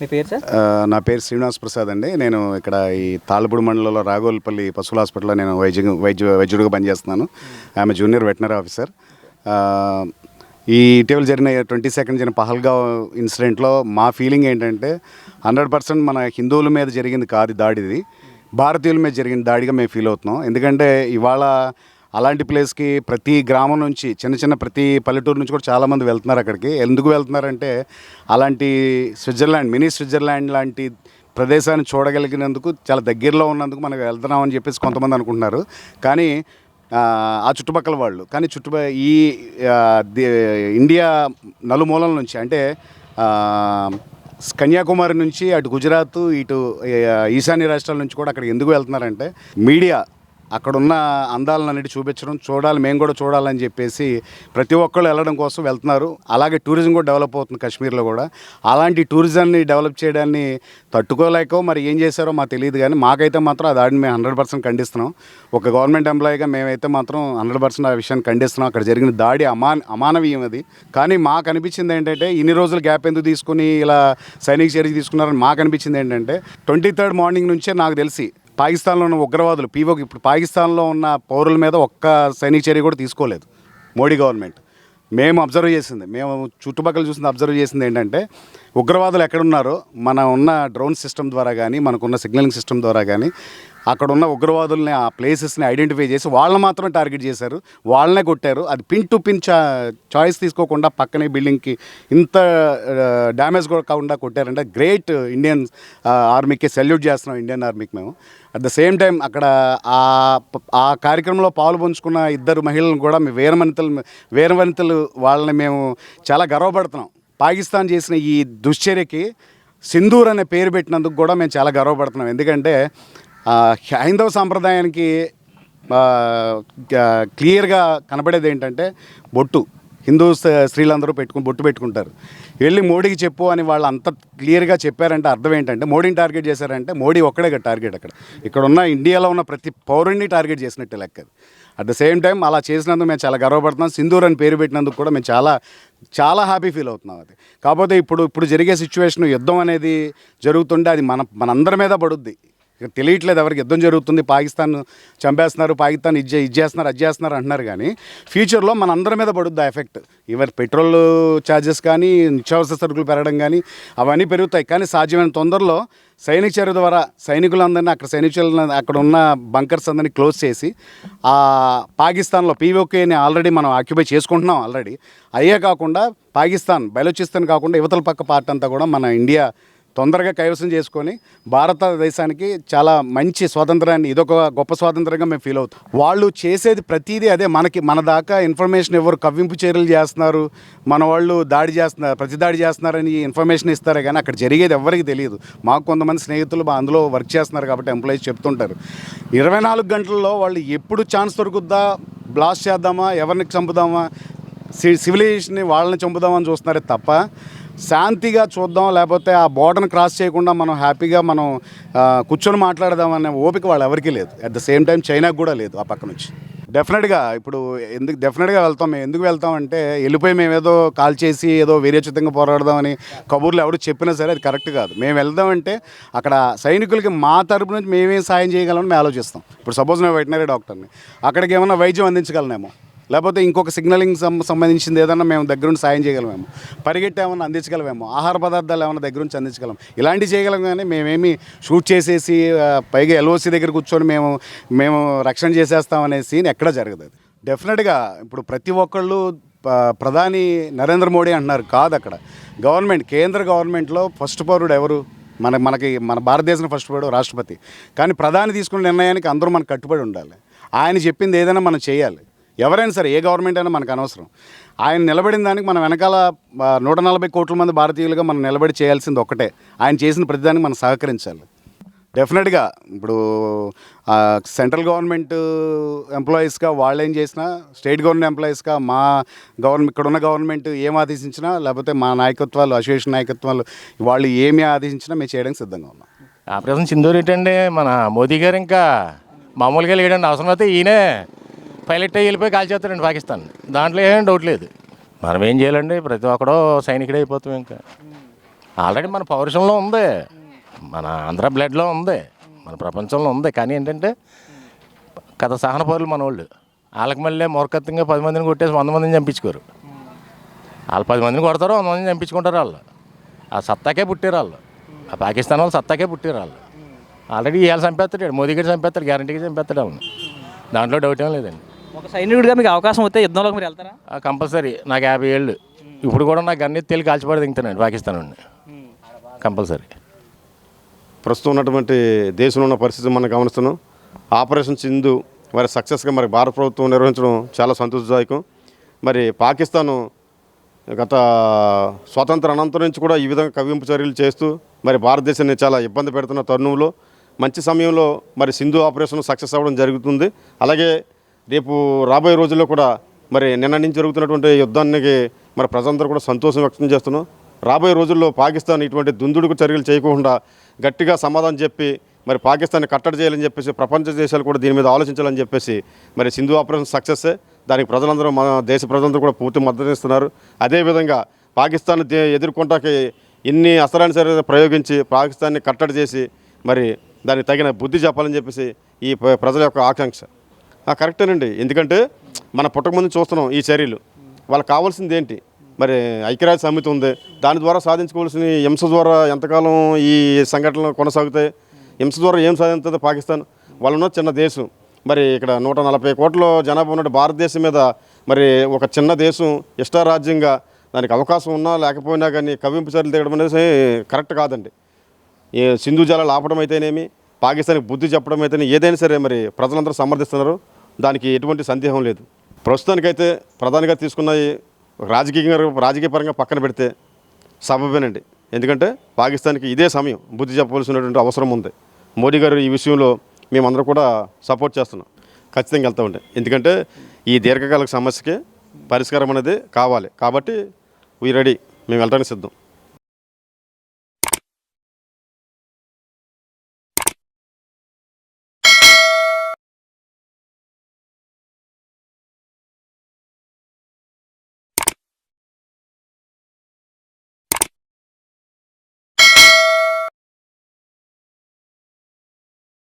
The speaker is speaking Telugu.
మీ పేరు సార్? నా పేరు శ్రీనివాస్ ప్రసాద్ అండి. నేను ఇక్కడ ఈ తాళ్ళపూడి మండలంలో రాఘోల్పల్లి పశువుల హాస్పిటల్లో నేను వైద్య వైద్య వైద్యుడిగా పనిచేస్తున్నాను. ఆమె జూనియర్ వెటనరీ ఆఫీసర్ ఈ ఇటీవల జరిగిన ట్వంటీ సెకండ్ జరిగిన పహల్గా ఇన్సిడెంట్లో మా ఫీలింగ్ ఏంటంటే హండ్రెడ్ పర్సెంట్ మన హిందువుల మీద జరిగింది కాదు దాడిది. భారతీయుల మీద జరిగిన దాడిగా మేము ఫీల్ అవుతున్నాం. ఎందుకంటే ఇవాళ అలాంటి ప్లేస్కి ప్రతి గ్రామం నుంచి చిన్న చిన్న ప్రతి పల్లెటూరు నుంచి కూడా చాలామంది వెళ్తున్నారు అక్కడికి. ఎందుకు వెళ్తున్నారంటే అలాంటి స్విట్జర్లాండ్ మినీ స్విట్జర్లాండ్ లాంటి ప్రదేశాన్ని చూడగలిగినందుకు చాలా దగ్గరలో ఉన్నందుకు మనం వెళ్తున్నామని చెప్పేసి కొంతమంది అనుకుంటున్నారు. కానీ ఆ, చుట్టుపక్కల వాళ్ళు కానీ చుట్టుప ఈ ఇండియా నలుమూలల నుంచి అంటే కన్యాకుమారి నుంచి అటు గుజరాత్ ఇటు ఈశాన్య రాష్ట్రాల నుంచి కూడా అక్కడికి ఎందుకు వెళ్తున్నారంటే మీడియా అక్కడున్న అందాలన్నిటి చూపించడం చూడాలి మేము కూడా చూడాలని చెప్పేసి ప్రతి ఒక్కళ్ళు వెళ్ళడం కోసం వెళ్తున్నారు. అలాగే టూరిజం కూడా డెవలప్ అవుతుంది కాశ్మీర్లో కూడా. అలాంటి టూరిజాన్ని డెవలప్ చేయడాన్ని తట్టుకోలేకో మరి ఏం చేశారో మాకు తెలియదు కానీ మాకైతే మాత్రం ఆ దాడిని మేము హండ్రెడ్ పర్సెంట్ ఖండిస్తున్నాం. ఒక గవర్నమెంట్ ఎంప్లాయీగా మేమైతే మాత్రం హండ్రెడ్ పర్సెంట్ ఆ విషయాన్ని ఖండిస్తున్నాం. అక్కడ జరిగిన దాడి అమాన్ అమానవీయం అది. కానీ మాకు అనిపించింది ఏంటంటే ఇన్ని రోజులు గ్యాప్ ఎందుకు తీసుకుని ఇలా సైనిక చర్య తీసుకున్నారని మాకు అనిపించింది ఏంటంటే ట్వంటీ థర్డ్ మార్నింగ్ నుంచే నాకు తెలిసి పాకిస్తాన్లో ఉన్న ఉగ్రవాదులు పీవోకి ఇప్పుడు పాకిస్తాన్లో ఉన్న పౌరుల మీద ఒక్క సైనిక చర్య కూడా తీసుకోలేదు మోడీ గవర్నమెంట్. మేము అబ్జర్వ్ చేసింది మేము చుట్టుపక్కల చూసింది అబ్జర్వ్ చేసింది ఏంటంటే ఉగ్రవాదులు ఎక్కడున్నారో మన ఉన్న డ్రోన్ సిస్టమ్ ద్వారా కానీ మనకున్న సిగ్నలింగ్ సిస్టమ్ ద్వారా కానీ అక్కడ ఉన్న ఉగ్రవాదుల్ని ఆ ప్లేసెస్ని ఐడెంటిఫై చేసి వాళ్ళని మాత్రం టార్గెట్ చేశారు. వాళ్ళనే కొట్టారు. అది పిన్ టు పిన్ చా చాయిస్ తీసుకోకుండా పక్కనే బిల్డింగ్కి ఇంత డ్యామేజ్ కూడా కాకుండా కొట్టారంటే గ్రేట్ ఇండియన్ ఆర్మీకి సెల్యూట్ చేస్తున్నాం ఇండియన్ ఆర్మీకి మేము. అట్ ద సేమ్ టైం అక్కడ ఆ ఆ కార్యక్రమంలో పాలు పంచుకున్న ఇద్దరు మహిళలను కూడా మీ వీరవనితలు వీరవనితలు వాళ్ళని మేము చాలా గర్వపడుతున్నాం. పాకిస్తాన్ చేసిన ఈ దుశ్చర్యకి సింధూర్ అనే పేరు పెట్టినందుకు కూడా మేము చాలా గర్వపడుతున్నాం. ఎందుకంటే హైందవ సాంప్రదాయానికి క్లియర్గా కనబడేది ఏంటంటే బొట్టు. హిందూ స్త్రీలందరూ పెట్టుకుని బొట్టు పెట్టుకుంటారు. వెళ్ళి మోడీకి చెప్పు అని వాళ్ళు అంత క్లియర్గా చెప్పారంటే అర్థం ఏంటంటే మోడీని టార్గెట్ చేశారంటే మోడీ ఒక్కడే టార్గెట్ అక్కడ. ఇక్కడ ఉన్న ఇండియాలో ఉన్న ప్రతి పౌరుణ్ణి టార్గెట్ చేసినట్టే లెక్క అది. అట్ ద సేమ్ టైం అలా చేసినందుకు మేము చాలా గర్వపడుతున్నాం. సింధూర్ అని పేరు పెట్టినందుకు కూడా మేము చాలా చాలా హ్యాపీ ఫీల్ అవుతున్నాం అది. కాకపోతే ఇప్పుడు ఇప్పుడు జరిగే సిచ్యువేషన్ యుద్ధం అనేది జరుగుతుంటే అది మన మనందరి మీద పడుద్ది. తెలియట్లేదు ఎవరికి. యుద్ధం జరుగుతుంది పాకిస్తాన్ చంపేస్తున్నారు పాకిస్తాన్ ఇది ఇది చేస్తున్నారు అది చేస్తున్నారు అంటున్నారు కానీ ఫ్యూచర్లో మన అందరి మీద పడుద్ది ఆ ఎఫెక్ట్ ఈవెన్ పెట్రోల్ ఛార్జెస్ కానీ నిత్యావసర సరుకులు పెరగడం కానీ అవన్నీ పెరుగుతాయి. కానీ సాధ్యమైన తొందరలో సైనిక చర్య ద్వారా సైనికులందరినీ అక్కడ సైనికులను అక్కడ ఉన్న బంకర్స్ అందరినీ క్లోజ్ చేసి ఆ పాకిస్తాన్లో పీఓకేని ఆల్రెడీ మనం ఆక్యుపై చేసుకుంటున్నాం ఆల్రెడీ అయ్యే కాకుండా పాకిస్తాన్ బెలోచిస్తాన్ కాకుండా యువతల పక్క పార్ట్ అంతా కూడా మన ఇండియా తొందరగా కైవసం చేసుకొని భారతదేశానికి చాలా మంచి స్వాతంత్రాన్ని ఇదొక గొప్ప స్వాతంత్రంగా మేము ఫీల్ అవుతాం. వాళ్ళు చేసేది ప్రతిదీ అదే. మనకి మన దాకా ఇన్ఫర్మేషన్ ఎవరు కవ్వింపు చర్యలు చేస్తున్నారు మన వాళ్ళు దాడి చేస్తున్నారు ప్రతి దాడి చేస్తున్నారని ఇన్ఫర్మేషన్ ఇస్తారే కానీ అక్కడ జరిగేది ఎవరికి తెలియదు. మాకు కొంతమంది స్నేహితులు మా అందులో వర్క్ చేస్తున్నారు కాబట్టి ఎంప్లాయీస్ చెప్తుంటారు. ఇరవై నాలుగు గంటల్లో వాళ్ళు ఎప్పుడు ఛాన్స్ దొరుకుద్దా? బ్లాస్ట్ చేద్దామా? ఎవరిని చంపుదామా? సి సివిలైజేషన్ని వాళ్ళని చంపుదామని చూస్తున్నారే తప్ప శాంతిగా చూద్దాం లేకపోతే ఆ బోర్డర్ని క్రాస్ చేయకుండా మనం హ్యాపీగా మనం కూర్చొని కూర్చొని మాట్లాడదామనే ఓపిక వాళ్ళు ఎవరికీ లేదు. అట్ ద సేమ్ టైం చైనాకు కూడా లేదు ఆ పక్క నుంచి. డెఫినెట్గా ఇప్పుడు ఎందుకు డెఫినెట్గా వెళ్తాం మేము. ఎందుకు వెళ్తామంటే వెళ్ళిపోయి మేము ఏదో కాల్ చేసి ఏదో వీరోచితంగా పోరాడదామని కబుర్లు ఎవరు చెప్పినా సరే అది కరెక్ట్ కాదు. మేము వెళ్దామంటే అక్కడ సైనికులకి మా తరపు నుంచి మేమేం సాయం చేయగలమని మేము ఆలోచిస్తాం. ఇప్పుడు సపోజ్ మేము వెటనరీ డాక్టర్ని. అక్కడికి ఏమైనా వైద్యం అందించగలనేమో. లేకపోతే ఇంకొక సిగ్నలింగ్ సంబంధించింది ఏదన్నా మేము దగ్గరుండి సాయం చేయగలమేమో. పరిగెట్టి ఏమన్నా అందించగలమేమో. ఆహార పదార్థాలు ఏమైనా దగ్గరుంచి అందించగలం. ఇలాంటివి చేయగలం కానీ మేమేమి షూట్ చేసేసి పైగా ఎల్ఓసి దగ్గర కూర్చొని మేము మేము రక్షణ చేసేస్తామనే సీన్ ఎక్కడా జరగదు అది. డెఫినెట్గా ఇప్పుడు ప్రతి ఒక్కళ్ళు ప్రధాని నరేంద్ర మోడీ అంటున్నారు కాదు అక్కడ. గవర్నమెంట్ కేంద్ర గవర్నమెంట్లో ఫస్ట్ పౌరుడు ఎవరు? మన మనకి మన భారతదేశం ఫస్ట్ పౌరుడు రాష్ట్రపతి. కానీ ప్రధాని తీసుకున్న నిర్ణయానికి అందరూ మనకు కట్టుబడి ఉండాలి. ఆయన చెప్పింది ఏదైనా మనం చేయాలి. ఎవరైనా సరే ఏ గవర్నమెంట్ అయినా మనకు అనవసరం. ఆయన నిలబడిన దానికి మనం వెనకాల నూట నలభై కోట్ల మంది భారతీయులుగా మనం నిలబడి చేయాల్సింది ఒక్కటే. ఆయన చేసిన ప్రతిదానికి మనం సహకరించాలి. డెఫినెట్గా ఇప్పుడు సెంట్రల్ గవర్నమెంట్ ఎంప్లాయీస్గా వాళ్ళు ఏం చేసినా స్టేట్ గవర్నమెంట్ ఎంప్లాయీస్గా మా గవర్నమెంట్ ఇక్కడ ఉన్న గవర్నమెంట్ ఏం ఆదేశించినా లేకపోతే మా నాయకత్వాలు అసోసియేషన్ నాయకత్వాలు వాళ్ళు ఏమి ఆదేశించినా మేము చేయడానికి సిద్ధంగా ఉన్నాం. ఆపరేషన్ సింధూర్ ఏంటండి మన మోదీ గారు ఇంకా మామూలుగా లేడండి అవసరం అయితే ఈయనే. పైలట్ అయ్యి వెళ్ళిపోయి కాల్ చేస్తారండి పాకిస్తాన్. దాంట్లో ఏం డౌట్ లేదు. మనం ఏం చేయాలండి? ప్రతి ఒక్కడో సైనికుడే అయిపోతాం ఇంకా. ఆల్రెడీ మన పౌరుషంలో ఉంది. మన ఆంధ్ర బ్లడ్లో ఉంది. మన ప్రపంచంలో ఉంది. కానీ ఏంటంటే కథ సహన పౌరులు మన వాళ్ళు వాళ్ళకి మళ్ళీ మూర్ఖత్వంగా పది మందిని కొట్టేసి వంద మందిని చంపించుకోరు. వాళ్ళు పది మందిని కొడతారు వంద మందిని చంపించుకుంటారు వాళ్ళు. ఆ సత్తాకే పుట్టారు వాళ్ళు. ఆ పాకిస్తాన్ వాళ్ళు సత్తాకే పుట్టారు వాళ్ళు. ఆల్రెడీ ఇవాళ చంపేస్తాడు మోదీ గారు చంపేస్తాడు గ్యారంటీగా చంపేస్తాడు వాళ్ళని. దాంట్లో డౌట్ ఏం లేదండి. ఒక సైనికుడిగా మీకు అవకాశం వస్తే యుద్ధంలోకి మీరు వెళ్తారా? కంపల్సరీ. నాకు యాభై ఏళ్ళు. ఇప్పుడు కూడా నాకు అన్ని తెలిసి కాల్చిపడి దింగుతానండి పాకిస్తాన్ వాడిని. కంపల్సరీ. ప్రస్తుతం ఉన్నటువంటి దేశంలో ఉన్న పరిస్థితి మనం గమనిస్తున్నాం. ఆపరేషన్ సింధు మరి సక్సెస్గా మరి భారత ప్రభుత్వం నిర్వహించడం చాలా సంతోషదాయకం. మరి పాకిస్తాను గత స్వాతంత్ర అనంతరం నుంచి కూడా ఈ విధంగా కవ్వింపు చర్యలు చేస్తూ మరి భారతదేశాన్ని చాలా ఇబ్బంది పెడుతున్న తరుణంలో మంచి సమయంలో మరి సింధు ఆపరేషన్ సక్సెస్ అవ్వడం జరుగుతుంది. అలాగే రేపు రాబోయే రోజుల్లో కూడా మరి నిన్న నుంచి జరుగుతున్నటువంటి యుద్ధానికి మరి ప్రజలందరూ కూడా సంతోషం వ్యక్తం చేస్తున్నాం. రాబోయే రోజుల్లో పాకిస్తాన్ ఇటువంటి దుందుడుకు చర్యలు చేయకుండా గట్టిగా సమాధానం చెప్పి మరి పాకిస్తాన్ని కట్టడి చేయాలని చెప్పేసి ప్రపంచ దేశాలు కూడా దీని మీద ఆలోచించాలని చెప్పేసి మరి సింధు ఆపరేషన్ సక్సెస్. దానికి ప్రజలందరూ మన దేశ ప్రజలందరూ కూడా పూర్తి మద్దతు ఇస్తున్నారు. అదేవిధంగా పాకిస్తాన్ దే- ఎదుర్కొంటాకి ఎన్ని అస్త్రాన్ని సరే ప్రయోగించి పాకిస్తాన్ని కట్టడి చేసి మరి దానికి తగిన బుద్ధి చెప్పాలని చెప్పేసి ఈ ప్ర- ప్రజల యొక్క ఆకాంక్ష. కరెక్టేనండి. ఎందుకంటే మన పుట్టకముందు చూస్తున్నాం ఈ చర్యలు. వాళ్ళకి కావాల్సింది ఏంటి? మరి ఐక్యరాజ్య సమితి ఉంది. దాని ద్వారా సాధించుకోవాల్సిన హింస ద్వారా ఎంతకాలం ఈ సంఘటనలు కొనసాగుతాయి? హింస ద్వారా ఏం సాధిస్తుంది పాకిస్తాన్? వాళ్ళున్న చిన్న దేశం. మరి ఇక్కడ నూట నలభై కోట్ల జనాభా ఉన్న భారతదేశం మీద మరి ఒక చిన్న దేశం ఇష్టారాజ్యంగా దానికి అవకాశం ఉన్నా లేకపోయినా కానీ కవింపు చర్యలు దిగడం అనేది కరెక్ట్ కాదండి. ఈ సింధు జలాలు ఆపడం అయితేనేమి పాకిస్తాన్కి బుద్ధి చెప్పడం అయితేనే ఏదైనా సరే మరి ప్రజలందరూ సమర్థిస్తున్నారు. దానికి ఎటువంటి సందేహం లేదు. ప్రస్తుతానికైతే ప్రధానిగా తీసుకున్న రాజకీయంగా రాజకీయ పరంగా పక్కన పెడితే సబబేనండి. ఎందుకంటే పాకిస్తాన్కి ఇదే సమయం బుద్ధి చెప్పవలసినటువంటి అవసరం ఉంది. మోడీ గారు ఈ విషయంలో మేమందరం కూడా సపోర్ట్ చేస్తున్నాం. ఖచ్చితంగా వెళ్తామండి ఎందుకంటే ఈ దీర్ఘకాలిక సమస్యకి పరిష్కారం అనేది కావాలి. కాబట్టి వీ రెడీ మేము వెళ్ళడానికి సిద్ధం.